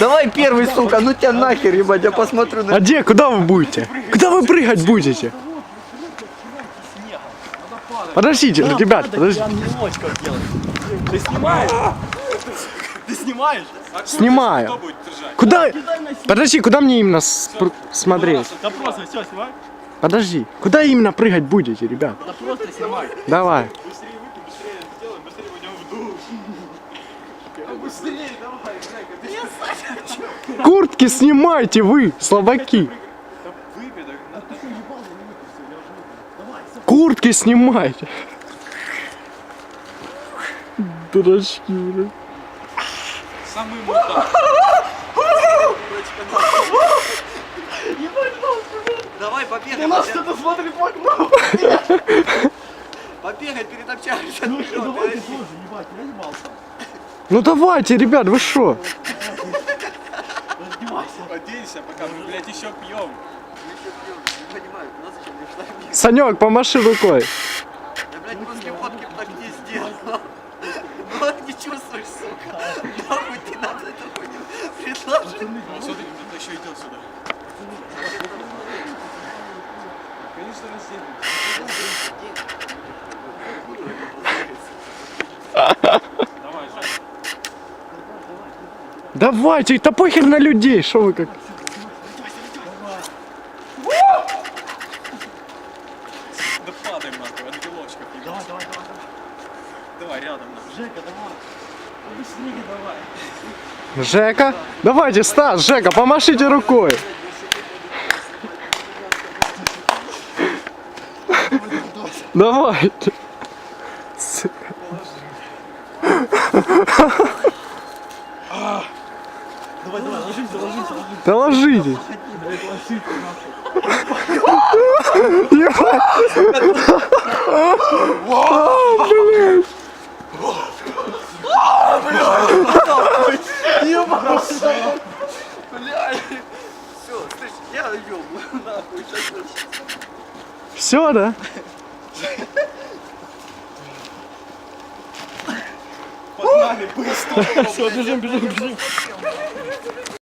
Давай первый, сука, ну тебя нахер, ебать, я посмотрю на... А где? Куда вы будете? Куда вы прыгать будете? Подождите, ребят, подождите. Ты снимаешь? Ты снимаешь? Снимаю. Куда? Подожди, куда мне именно смотреть? Да просто все, снимай. Подожди, куда именно прыгать будете, ребят? Да просто снимай. Давай. Быстрее, давай, Куртки снимайте вы, слабаки. Так Куртки снимайте. Дурачки, блин. самый мудак. Давай, побегай. Не надо что-то смотреть в окно. Побегай перед. Ну что, давай ты тоже, ебать, я ебался. Ну давайте, ребят, вы шо? Раздевайся. Оденься, пока мы, блядь, еще пьем. Ну? Санек, помаши рукой. Я, блядь, после фотки так не сделал. Вот не чувствуешь, сука. Нахуй ты нам это хуйню предложил. А смотри, кто-то еще идет сюда. Конечно, разденем. Давай, Жень. Давайте, да похер на людей, шо вы как? Да падаем нахуй, ангелочка. Давай, давай, давай, давай. Давай, рядом нахуй. Жека, давай. Быстрее давай. Жека? Давайте, Стас, Жека, помашите рукой. Давайте. Давай, давай, ложись, ложись, ложись. Да ложитесь. Все, слышь, я ебу. Нахуй, сейчас Все, да? Погнали, быстро. Все, бежим, бежим, бежим.